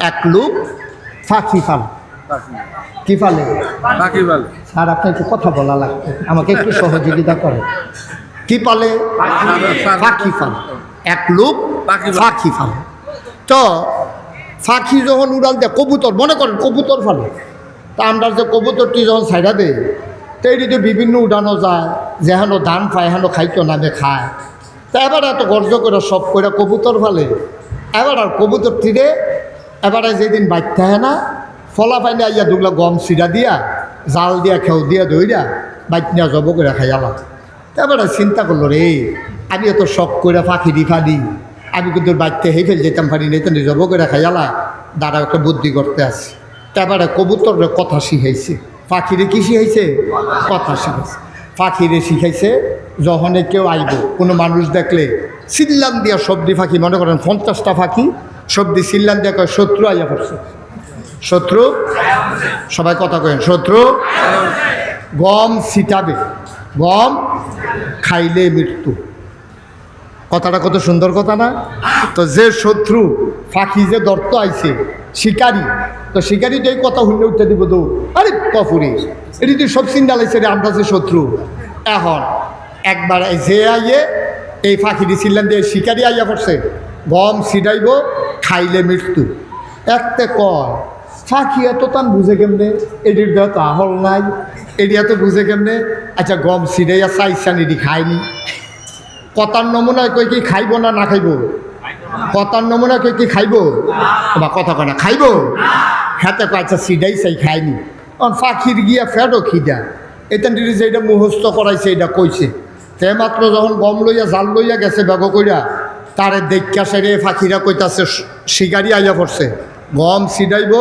এক লোক ফাঁকি ফাল কি ফালে স্যার আপনার একটু কথা বলা লাগবে। আমাকে একটু সহযোগিতা করে কি পালে? ফাঁকি ফাল এক লোক। ফাঁকি ফাল তো ফাঁকি যখন উড়াল দেয় কবুতর মনে করেন কবুতর ফালে তা আমরা যে কবুতরটি যখন ছাইড়া দেয় তো এটিতে বিভিন্ন উড়ানো যায়। যেহেন ধান পায় হেন খাইতো নামে খায়। তা এবার এত গর্জ করে সব করে কবুতর ফালে এবার আর কবুতর তীরে এবারে যেদিন বাচ্চা হয় না, ফলা পাইলে আইয়া দুগলা গম সিরা দিয়া, জাল দিয়া, খেউ দিয়া দইরা বাইতনিয়া জব করে খাইয়ালাম তারপরে চিন্তা করল রে, আমি এত শখ করে ফাঁকি দি ফাঁদি, আমি কিন্তু বাচ্চা হেই ফেল যেতাম নাই তো জব করে খাইয়ালা দাঁড়া একটা বুদ্ধি করতে আসি তারপরে কবুতর কথা শিখাইছে। পাখিরে কি শিখাইছে? কথা শিখাইছে। পাখিরে শিখাইছে, যখনে কেউ আইব, কোনো মানুষ দেখলে সিল্লাম দিয়া সবজি ফাঁকি, মনে করেন পঞ্চাশটা ফাঁকি সিল্লাম দিয়া কয় শত্রু আইয়া পড়ছে। শত্রু? সবাই কথা কেন শত্রু? গম ছিটাবে, গম খাইলে মৃত্যু। কথাটা কত সুন্দর কথা না? তো যে শত্রু ফাঁকি যে দর্ত আইছে, শিকারি, তো শিকারি তো এই কথা হুন্ডে উঠতে দিব তো আরে কপুরে এটি তো সব চিন্তা লাগছে রে, আমরা যে শত্রু। এখন একবার যে আইয়ে, এই ফাঁকি দিছিলেন দিয়ে শিকারি আইয়া পড়ছে, গম ছিটাইব খাইলে মৃত্যু। একতে কয়, ফাঁকি এত তান বুঝে কেমনে? এটির দেহ তো আহল নাই। এটি এত বুঝে কেমনে? আচ্ছা গম ছিটাইয়া চাইছান এটি খায়নি কথার নমুনায় কই কি খাইব না না খাইব? কথার নমুনা কই কি খাইব? বা কথা কয় না, খাইব? হাতে কয় আচ্ছা সিডাই চাই, খাইনি। অন ফাঁকির গিয়া ফেটও খিদা। এটা নিয়ে যে এটা মুখস্থ করাইছে এটা কইছে। তে মাত্র যখন গম লইয়া, জাল লইয়া গেছে, বেগ কইরা তারে দেখা সেরে ফাঁকিরা কইতাছে শিকারি আইয়া পড়ছে। গম সিডাইব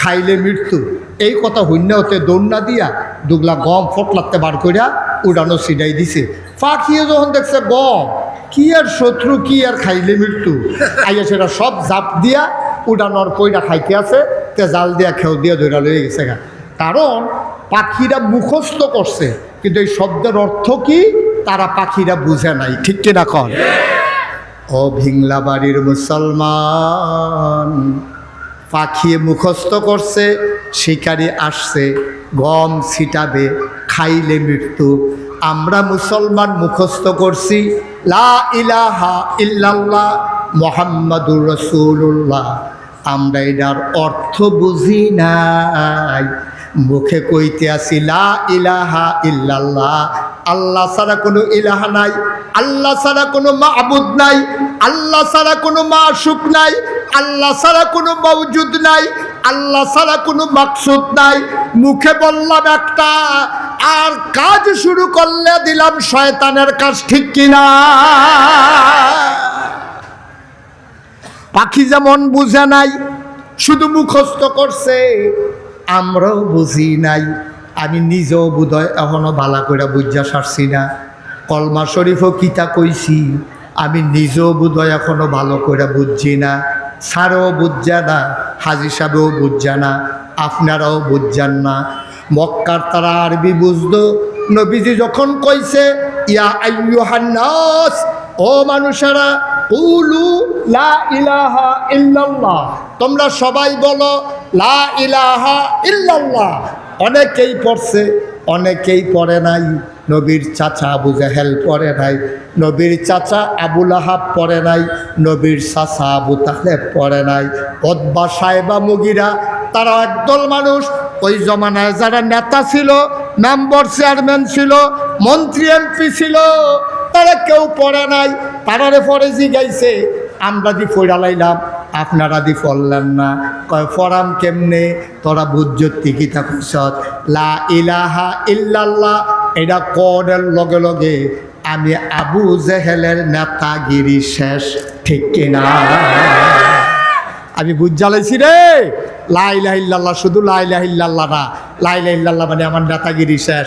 খাইলে মৃত্যু। এই কথা শূন্য হতে দৌড়না দিয়া দুগলা গম ফটলাতে বার করিয়া উড়ানো সিডাই দিছে। পাখিয়ে যখন দেখছে গম, কি আর শত্রু, কি আর খাইলে মৃত্যু? আইয়া সেটা সব জাপ দিয়া উড়ানোর কইরা খাইতে আছে, তে জাল দিয়া খেউ দিয়া ধরা লয়ে গেছে গা। কারণ পাখিরা মুখস্থ করছে, কিন্তু এই শব্দের অর্থ কি? তারা পাখিরা বুঝে নাই, ঠিক কিনা কন? ও ভিংলা বাড়ির মুসলমান। পাখিয়ে মুখস্থ করছে, শিকারি আসছে, গম ছিটাবে, খাইলে মৃত্যু। আমরা মুসলমান মুখস্থ করছি, লা ইলাহা ইল্লাল্লাহ মোহাম্মদুর রসুল্লাহ আমরা এটার অর্থ বুঝি নাই। মুখে কইতে আসি, লা ইলাহা ইল্লাল্লাহ, আল্লাহ ছাড়া কোনো ইলাহা নাই, আল্লাহ ছাড়া কোনো মাহবুদ নাই, আল্লাহ ছাড়া কোনো মাসুক নাই, আল্লাহ ছাড়া কোনো মৌজুদ নাই, আল্লাহ ছাড়া কোনো মাকসুদ নাই। মুখে বললাম একটা, আর কাজ শুরু করলে দিলাম শয়তানের কাজ ঠিক কিনা? পাখি যেমন বুঝে নাই, শুধু মুখস্থ করছে আমরাও বুঝি নাই। আমি নিজেও বোধহয় এখনও বালা করে বুঝা সারছি না। কলমা শরীফও কিতা কইছি, আমি নিজেও বোধহয় এখনও ভালো করে বুঝছি না। স্যারও বুঝছে না, হাজি সাহেবও বুঝছে না, আপনারাও বুঝছেন না। মক্কার তারা আরবি বুঝতো, নবীজি যখন কইছে, ইয়া আইয়ুহান্নাস ও মানুষেরা, কুলু লা ইলাহা ইল্লাল্লাহ, তোমরা সবাই বলো লা ইলাহা ইল্লাল্লাহ। অনেকেই পড়ছে, অনেকেই পড়ে নাই। নবীর চাচা আবু জাহেল পড়ে নাই, নবীর চাচা আবুল আহাব পড়ে নাই, নবীর চাচা আবু তালেব পড়ে নাই। অদ্বা সাহেবা মুগিরা, তারা একদল মানুষ, ওই জমানায় যারা নেতা ছিল, মেম্বার চেয়ারম্যান ছিল, মন্ত্রী এমপি ছিল, তারা কেউ পড়ে নাই। তারারে পরে জিগাইছে, আমরা দি ফইরালাইলাম আপনারা দি পড়লেন না। কয়, ফরাম কেমনে? তোরা বুঝ্যত টিকিতা কুসত লা ইলাহা ইল্লাল্লাহ, এটা করের লগে লগে আমি আবু জেহেলের নেতাগিরি শেষ, ঠিক কিনা আমি বুঝ জ্বালাইছি রে। লাইলাহিল্লাহ শুধু লাইলাহিল্লাহ না। লাইলা ইল্লাল্লাহ মানে আমার নেতাগিরি শেষ।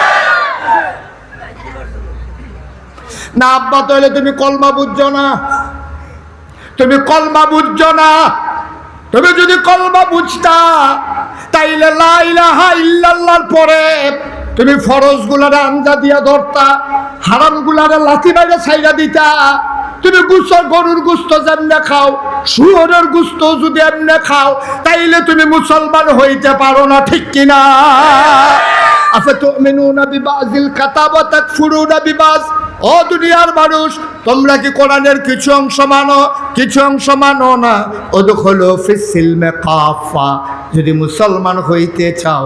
না আব্বা, তাহলে তুমি কলমা বুঝছ না। তুমি কলমা বুঝছ না। তুমি যদি কলমা বুঝতা, তাইলে ইল্লাল্লাহর পরে তুমি ফরজ গুলারে আঞ্জা দিয়া ধরতা হারাম গুলারে লাথি বাইরে ছাইরা দিতা। তুমি গুসর গরুর গুস্ত যেমনে খাও, শুয়োরের গুস্ত যদি এমনে খাও, তাইলে তুমি মুসলমান হইতে পারো না, ঠিক কিনা আচ্ছা তো মেনু আফাতুমিনুনা বিবাযিল কাতাব ওয়া না বিবাজ। ও দুনিয়ার মানুষ, তোমরা কি কোরআনের কিছু অংশ মানো? কিছু অংশ মানো না? ও ওদখলো ফিসিলমে কাফা যদি মুসলমান হইতে চাও,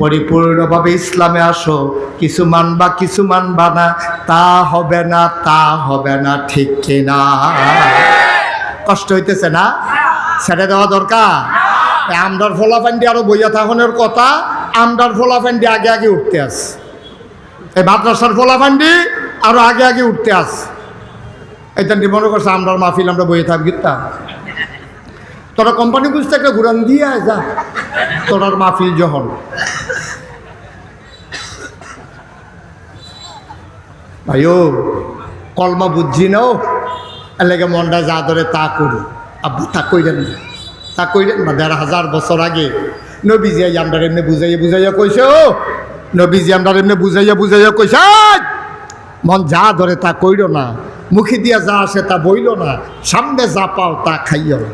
পরিপূর্ণভাবে ইসলামে আসো, কিছু মানবা কিছু মানবা না, তা হবে না, তা হবে না, ঠিক কিনা? কষ্ট হইতেছে না? ছেড়ে দেওয়া দরকার? আমদার ফোলাফান্ডি আরও বইয়া থাকনের কথা আমদার ফোলাফান্ডি আগে আগে উঠতে আস এই মাদ্রাসার ফোলাফান্ডি আরও আগে আগে উঠতে আস। এটা মনে করছে আমরার মাহফিল, আমরা বইয়ে থাকবি তা। তোরা কোম্পানি বুঝতে একটা ঘুরান দিয়ে আয়, যা। তোরার মাহফিল যখন। ভাইও, কলমা বুঝছি নাও এর লেগে মনটা যা ধরে তা করি। আব্বু, তা কইলেন না। তা কইলেন না, দেড় হাজার বছর আগে। নবীজি আমরা এমনি বুঝাইয়া বুঝাইয়া কইছে ও। নবীজি, আমরা এমনি বুঝাইয়া বুঝাইয়া কইছে "আই! মন যা ধরে তা কইল না, মুখে দিয়া যা আসে তা বইল না, সামনে যা পাও তা খাইও না।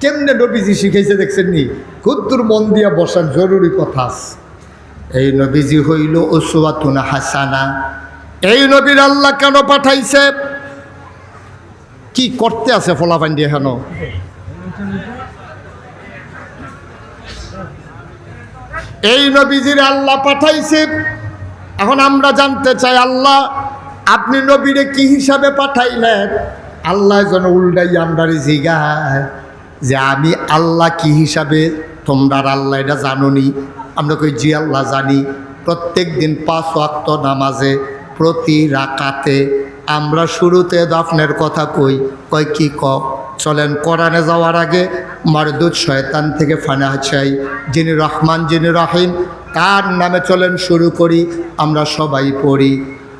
কেমনে নবীজি শিখাইছে দেখছেন নি? ক্ষুদ্র মন দিয়া বসার জরুরি কথা। এই নবীজি হইল ওসুয়াতুনা হাসানা। এই নবীর আল্লাহ কেন পাঠাইছে? কি করতে আছে ফলাফান্ডি এখান এই নবীজির আল্লাহ পাঠাইছে। এখন আমরা জানতে চাই আল্লাহ আপনি নবীরে কি হিসাবে পাঠাইলেন? আল্লাহ যেন উল্টাই আমরারে জিগায় যে আমি আল্লাহ কি হিসাবে, তোমরা আল্লাহ এটা জানুনি। আমরা কই, জি আল্লাহ জানি। প্রত্যেক দিন পাঁচ ওয়াক্ত নামাজে, প্রতি রাকাতে। আমরা শুরুতে দাফনের কথা কই কয় কি ক? চলেন কোরআনে যাওয়ার আগে মারদুদ শয়তান থেকে ফানা চাই। যিনি রহমান, যিনি রহিম, তার নামে চলেন শুরু করি, আমরা সবাই পড়ি।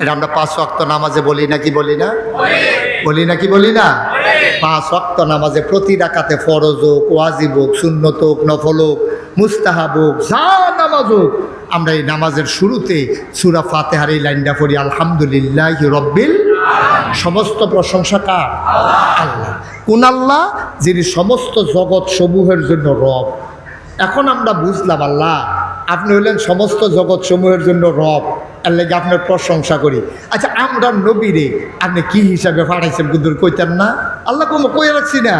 এটা আমরা পাঁচ ওয়াক্ত নামাজে বলি নাকি বলি না? বলি নাকি বলি না? পাঁচ ওয়াক্ত নামাজে প্রতি ডাকাতে ফরজ হোক, ওয়াজিব হোক, সুন্নত হোক, নফল হোক, মুস্তাহাব হোক, যা নামাজ হোক, আমরা এই নামাজের শুরুতে সুরা ফাতেহার এই লাইনটা পড়ি, আলহামদুলিল্লাহ রব্বিল সমস্ত প্রশংসা কার? আল্লাহ। কোন আল্লাহ যিনি সমস্ত জগৎ সমূহের জন্য রব। এখন আমরা বুঝলাম, আল্লাহ আপনি হলেন সমস্ত জগৎ সমূহের জন্য রব। লেগে আপনার প্রশংসা করি। আচ্ছা আমরা নবীরে আপনি কি হিসাবে পাঠাইছেন বুদ্ধুর কইতেন না? আল্লাহ কোনো কই রাখছি না।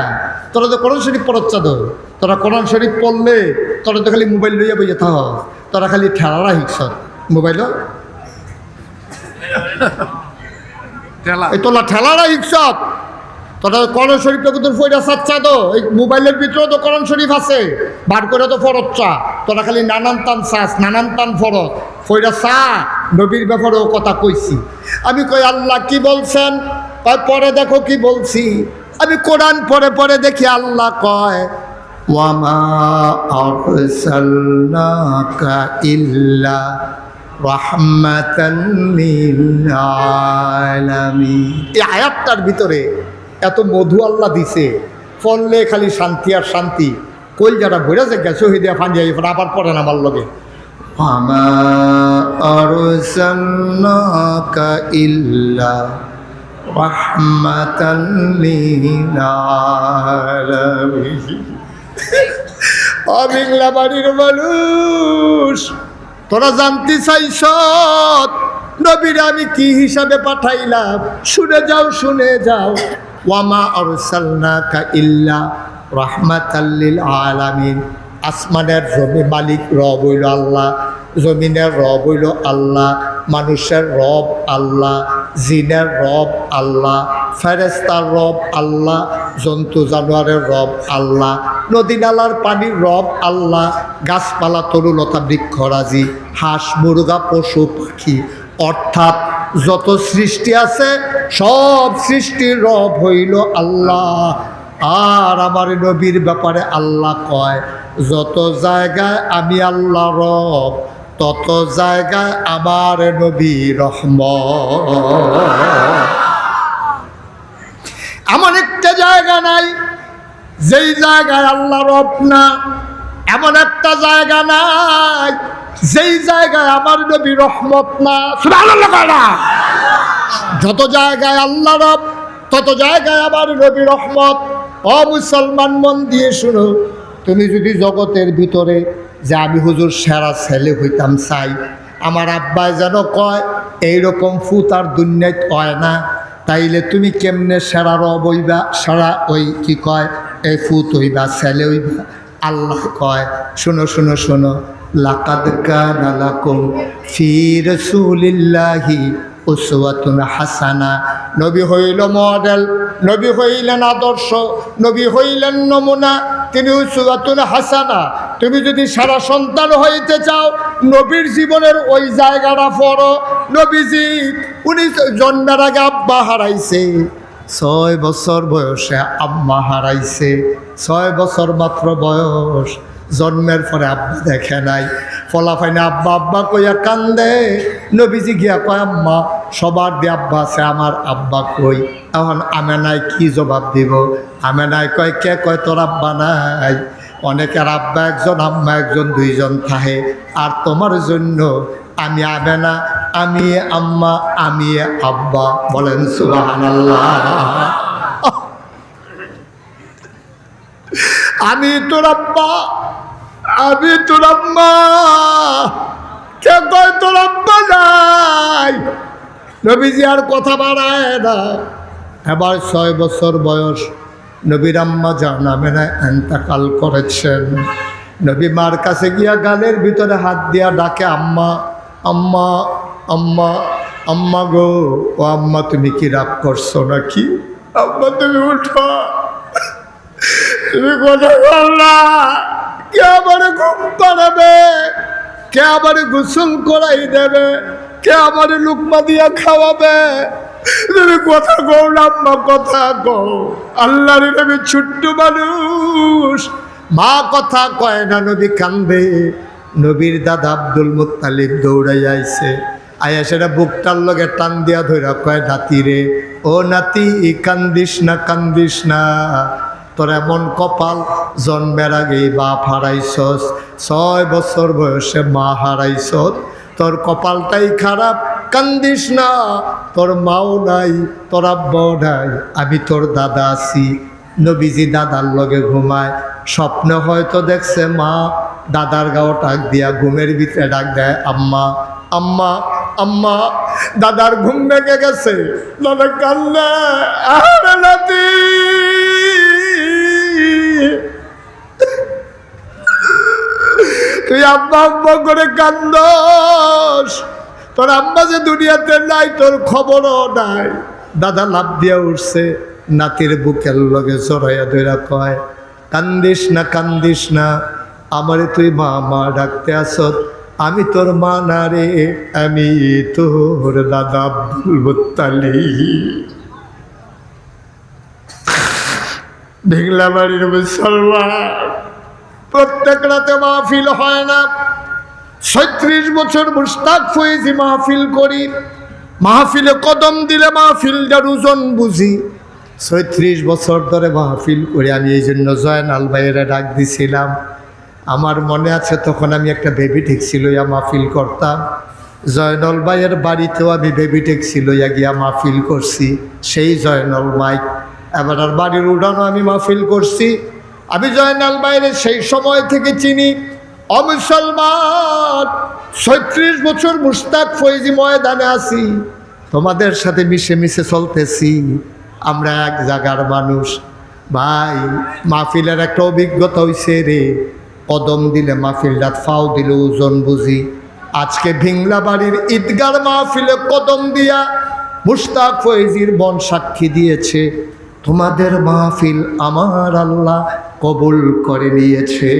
তোরা তো কোরআন শরীফ পড়চ্ছা তো তোরা কোরআন শরীফ পড়লে তোরা তো খালি মোবাইল লইয়া বইয়া থাক। তোরা খালি ঠেলারা শিখছ মোবাইল? তোলা ঠেলারা শিখছ তোরা করণ শরীফটা কিন্তু ফইরা চাচ্ছা তো। এই মোবাইলের ভিতরেও তো কোরআন শরীফ আছে। বার করে তো ফরজ চা। তোরা খালি নানান টান চাস, নানান টান ফরজ। ফইরা চা, নবীর ব্যাপারেও কথা কইছি। আমি কই, আল্লাহ কি বলছেন? পরে দেখো কি বলছি। আমি কোরআন পরে পরে দেখি আল্লাহ কয়, ওয়ামা ইল্লা আয়াতটার ভিতরে এত মধু আল্লাহ দিছে ফললে খালি শান্তি আর শান্তি কইল যারা ঘুরে যে গেছে হয়ে দিয়া ফান্দিয়া এবার আবার পড়েন আমার লগে وما أرسلناك إلا رحمة للعالمين অবিংলা বাড়ির মানুষ তোরা জানতে চাইছ নবীর আমি কি হিসাবে পাঠাইলাম শুনে যাও শুনে যাও ওয়ামা অরসালনাকা ইল্লা রহমাতাল্লিল আলামিন। আসমানের জমি মালিক রব হইল আল্লাহ, জমিনের রব হইল আল্লাহ, মানুষের রব আল্লাহ, জিনের রব আল্লাহ ফেরেস্তার রব আল্লাহ, জন্তু জানোয়ারের রব আল্লাহ, নদী নালার পানির রব আল্লাহ, গাছপালা তরুলতা বৃক্ষরাজি, হাঁস, মুরগা, পশু, পাখি অর্থাৎ যত সৃষ্টি আছে, সব সৃষ্টির রব হইল আল্লাহ। আর আমার নবীর ব্যাপারে আল্লাহ কয়, যত জায়গায় আমি আল্লাহ রব, তত জায়গায় আমার নবী রহম আমার একটা জায়গা নাই, যেই জায়গায় আল্লাহ রব না এমন একটা জায়গা নাই, যেই জায়গায় আমার নবী রহমত না? যত জায়গায় আল্লাহ রব, তত জায়গায় আমার নবী রহমত। অ মুসলমান মন দিয়ে শুনো, তুমি যদি জগতের ভিতরে যে আমি হুজুর সেরা ছেলে হইতাম চাই, আমার আব্বাই যেন কয়, এইরকম ফুত আর দুনিয়ায় কয় না। তাইলে তুমি কেমনে সেরা রব হইবা? সেরা ওই কি কয়, এই ফুত হইবা, ছেলে হইবা। আল্লাহ কয়, শোনো শোনো শোনো, লাকাদ কানা লাকুম ফি রাসূলিল্লাহি উসওয়াতুন হাসানা। নবী হইল মডেল, নবী হইলেন আদর্শ, নবী হইলেন নমুনা, তিনি উসওয়াতুন হাসানা। তুমি যদি সারা সন্তান হইতে চাও, নবীর জীবনের ওই জায়গাটা পড়ো। নবীজি, উনি জন্মের আগে আব্বা হারাইছে। ছয় বছর বয়সে আম্মা হারাইছে। ছয় বছর মাত্র বয়স। জন্মের পরে আব্বা দেখে নাই। ফলাফাইনে আব্বা আব্বা কইয়া কান্দে। নবীজি গিয়া কয়, আম্মা, সবার দিয়ে আব্বা আছে আমার আব্বা কই? এখন আমেনাই কি জবাব দিব? আমেনাই কয়, কে কয় তোর আব্বা নাই? অনেকের আব্বা একজন, আম্মা একজন, দুইজন থাহে আর তোমার জন্য আমি আবেনা, আমি আম্মা, আমি আব্বা। বলেন সুবহানাল্লাহ। আমি তোর আব্বা, আমি তোর আম্মা। কে কয় তোর আব্বা নাই? নবীজি আর কথা বাড়ায় না। এবার ছয় বছর বয়স, নবীর আম্মা জানাবে না এন্তাকাল করেছেন। নবী মার কাছে গিয়া গালের ভিতরে হাত দিয়া ডাকে, আম্মা আম্মা আম্মা আম্মা গো, ও আম্মা তুমি কি রাগ করছ নাকি? আম্মা তুমি উঠো। তুমি কথা বল না। কে আমার ঘুম পাড়াবে? কে আমার গোসল করাই দেবে? কে আমার লুকমা দিয়া খাওয়াবে? তুমি কথা কও না, আম্মা, কথা কও। আল্লাহর নবী ছোট্ট মানুষ। মা কথা কয় না, নবী কান্দে। নবীর দাদা আব্দুল মুত্তালিব দৌড়াই আইছে। আয়া সেটা বুকটার লগে টান দিয়া ধইরা কয়, নাতি রে, ও নাতি, ই কান্দিস না কান্দিস না। তোর এমন কপাল জন্মের আগেই বাপ হারাইছস, ছয় বছর বয়সে মা হারাইছস। তোর কপালটাই খারাপ, কান্দিস না। তোর মাও নাই, তোর আব্বাও নাই, আমি তোর দাদা আছি। নবীজি দাদার লগে ঘুমায়। স্বপ্ন হয়তো দেখছে মা দাদার গাও ডাক দিয়া ঘুমের ভিতরে ডাক দেয়, আম্মা আম্মা আম্মা, দাদার ঘুম ভেঙে গেছে। দাদা কান্না তুই আব্বা আব্বা করে কান্দস। তোর আম্মা যে দুনিয়াতে নাই, তোর খবরও নাই। দাদা লাভ দিয়া উঠছে, নাতির বুকের লগে জড়াইয়া ধইরা কয়, কান্দিস না কান্দিস না। আমারে তুই মা মা ডাকতে আসত। আমি তোর মা না রে, আমি তোর দাদা আব্দুল মুত্তালি। ভিংলা বাড়ির মুসলমান। প্রত্যেক রাতে মাহফিল হয় না। ছত্রিশ বছর মুস্তাক ফয়েজি মাহফিল করি। মাহফিলে কদম দিলে মাহফিলটার ওজন বুঝি। ছত্রিশ বছর ধরে মাহফিল করি। আমি এই জন্য জয়নাল ভাইয়েরা ডাক দিছিলাম। আমার মনে আছে তখন আমি একটা বেবি ট্যাক্সি লইয়া মাহফিল করতাম। জয়নল ভাইয়ের বাড়িতেও আমি বেবি ট্যাক্সি লইয়া গিয়া মাহফিল করছি, সেই জয়নল মাইক এবার আর বাড়ির উড়ানো আমি মাহফিল করছি। আমি জয়নাল বাইরে সেই সময় থেকে চিনি অমুসলমান ছত্রিশ বছর মুস্তাক ফৈজি ময়দানে আছি, তোমাদের সাথে মিশে মিশে চলতেছি, আমরা এক জায়গার মানুষ। ভাই, মাহফিলের একটা অভিজ্ঞতা হইছে রে। কদম দিলে মাহফিলটা ফাও দিলে ওজন বুঝি। আজকে ভিংলা বাড়ির ঈদগার মাহফিলে কদম দিয়া মুস্তাক ফৈজির বন সাক্ষী দিয়েছে। তোমাদের মাহফিল আমার আল্লাহ কবুল করে নিয়েছে।